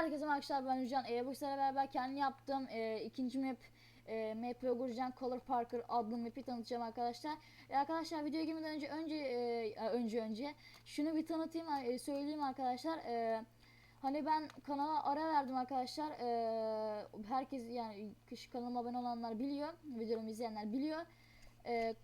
Herkese arkadaşlar ben Hücan. Ee, sizlerle beraber kendi yaptığım e, ikinci map e, Map Gurcan Color Parker adlı map'i tanıtacağım arkadaşlar. E, arkadaşlar videoya girmeden önce önce e, önce önce şunu bir tanıtayım e, söyleyeyim arkadaşlar. E, hani ben kanala ara verdim arkadaşlar. E, herkes yani kış kanalıma abone olanlar biliyor. Videomu izleyenler biliyor. E,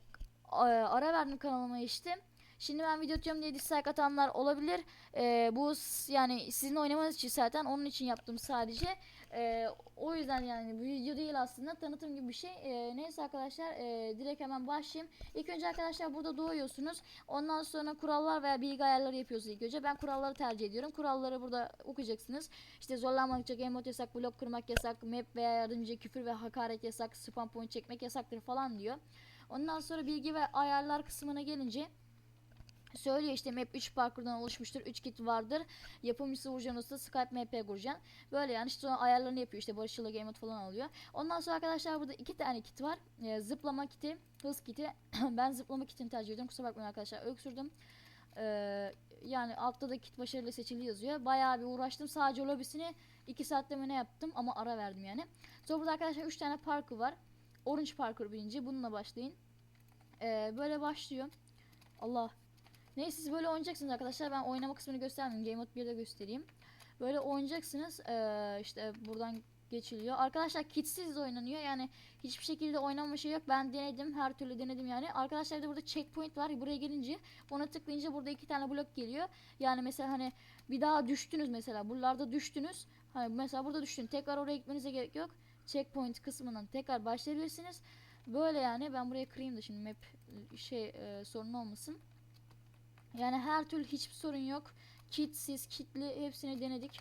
ara verdim kanalıma işte. Şimdi ben video atıyorum diye dislike atanlar olabilir. Ee, bu yani sizin oynamanız için zaten onun için yaptım sadece. Ee, o yüzden yani bu video değil aslında tanıtım gibi bir şey. Ee, neyse arkadaşlar e, direkt hemen başlayayım. İlk önce arkadaşlar burada doğuyorsunuz. Ondan sonra kurallar veya bilgi ayarları yapıyorsunuz ilk önce. Ben kuralları tercih ediyorum. Kuralları burada okuyacaksınız. İşte zorlanmak yasak, emot yasak, blok kırmak yasak, map veya yardımcı küfür ve hakaret yasak, spam point çekmek yasaktır falan diyor. Ondan sonra bilgi ve ayarlar kısmına gelince söylüyor işte map 3 parkurdan oluşmuştur 3 kit vardır. Yapımcısı Urjan Usta Skype MP Gurcan böyle yani işte sonra ayarlarını yapıyor işte Barış Yılı Game falan alıyor. Ondan sonra arkadaşlar burada iki tane kit var. Ee, zıplama kiti hız kiti. Ben zıplama kitini tercih ediyorum. Kusura bakmayın arkadaşlar öksürdüm. Ee, yani altta da kit başarılı seçili yazıyor. Bayağı bir uğraştım. Sadece lobisini 2 saatte mi ne yaptım ama ara verdim yani. Sonra burada arkadaşlar 3 tane parkur var. Orange parkur birinci. Bununla başlayın. Ee, böyle başlıyor. Allah Neyse siz böyle oynayacaksınız arkadaşlar. Ben oynama kısmını göstermeyeyim. Game Mode 1'de göstereyim. Böyle oynayacaksınız. Ee, işte buradan geçiliyor. Arkadaşlar kitsiz oynanıyor. Yani hiçbir şekilde oynanma şey yok. Ben denedim. Her türlü denedim yani. Arkadaşlar de burada checkpoint var. Buraya gelince ona tıklayınca burada iki tane blok geliyor. Yani mesela hani bir daha düştünüz mesela. Buralarda düştünüz. Hani mesela burada düştün. Tekrar oraya gitmenize gerek yok. Checkpoint kısmından tekrar başlayabilirsiniz. Böyle yani ben buraya kırayım da şimdi map şey e, sorun olmasın. Yani her türlü hiçbir sorun yok. Kitsiz, kitli hepsini denedik.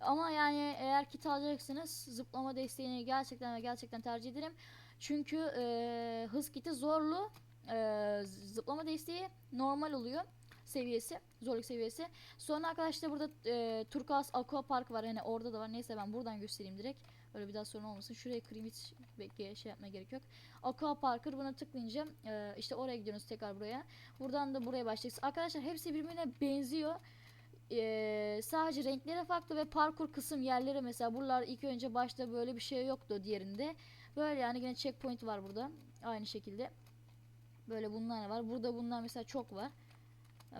Ama yani eğer kit alacaksınız zıplama desteğini gerçekten ve gerçekten tercih ederim. Çünkü e, hız kiti zorlu, e, zıplama desteği normal oluyor seviyesi, zorluk seviyesi. Sonra arkadaşlar burada e, Turkuaz Aqua Park var. Yani orada da var. Neyse ben buradan göstereyim direkt. Öyle bir daha sorun olmasın. Şuraya kırayım hiç şey yapmaya gerek yok. Aqua Parker buna tıklayınca e, işte oraya gidiyorsunuz tekrar buraya. Buradan da buraya başlayacaksınız. Arkadaşlar hepsi birbirine benziyor. Ee, sadece renkleri farklı ve parkur kısım yerleri mesela buralar ilk önce başta böyle bir şey yoktu diğerinde. Böyle yani yine checkpoint var burada. Aynı şekilde. Böyle bunlar var. Burada bunlar mesela çok var.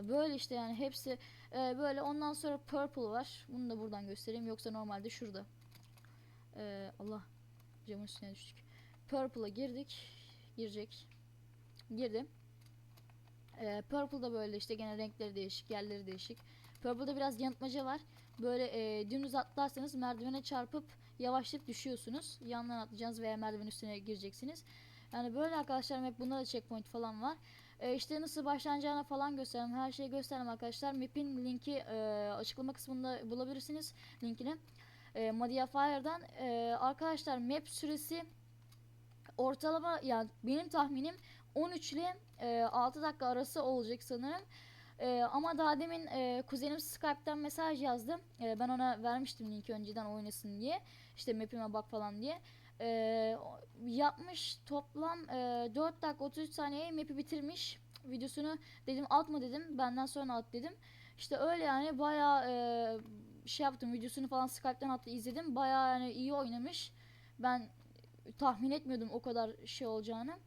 Böyle işte yani hepsi e, böyle ondan sonra purple var. Bunu da buradan göstereyim. Yoksa normalde şurada. Ee, Allah camın üstüne düştük. Purple'a girdik. Girecek. Girdim. Ee, Purple'da böyle işte gene renkleri değişik, yerleri değişik. Purple'da biraz yanıltmaca var. Böyle e, dümdüz atlarsanız merdivene çarpıp yavaşlayıp düşüyorsunuz. Yandan atlayacaksınız veya merdiven üstüne gireceksiniz. Yani böyle arkadaşlar hep bunda da checkpoint falan var. E, işte nasıl başlanacağını falan göstereyim. Her şeyi göstereyim arkadaşlar. Map'in linki e, açıklama kısmında bulabilirsiniz linkini. E, Modifier'dan. E, arkadaşlar map süresi ortalama yani benim tahminim 13 ile e, 6 dakika arası olacak sanırım. E, ama daha demin e, kuzenim Skype'tan mesaj yazdı. E, ben ona vermiştim linki önceden oynasın diye. İşte map'ime bak falan diye. E, yapmış toplam e, 4 dakika 33 saniye map'i bitirmiş. Videosunu dedim atma dedim. Benden sonra at dedim. İşte öyle yani bayağı e, şey yaptım. Videosunu falan Skype'tan attı izledim. Bayağı yani iyi oynamış. Ben tahmin etmiyordum o kadar şey olacağını.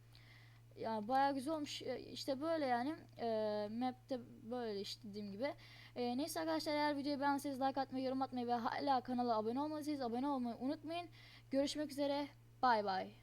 Ya bayağı güzel olmuş. E, İşte böyle yani. E, map'te böyle işte dediğim gibi. E, neyse arkadaşlar eğer videoyu beğendiyseniz like atmayı, yorum atmayı ve hala kanala abone olmadıysanız abone olmayı unutmayın. Görüşmek üzere. Bay bay.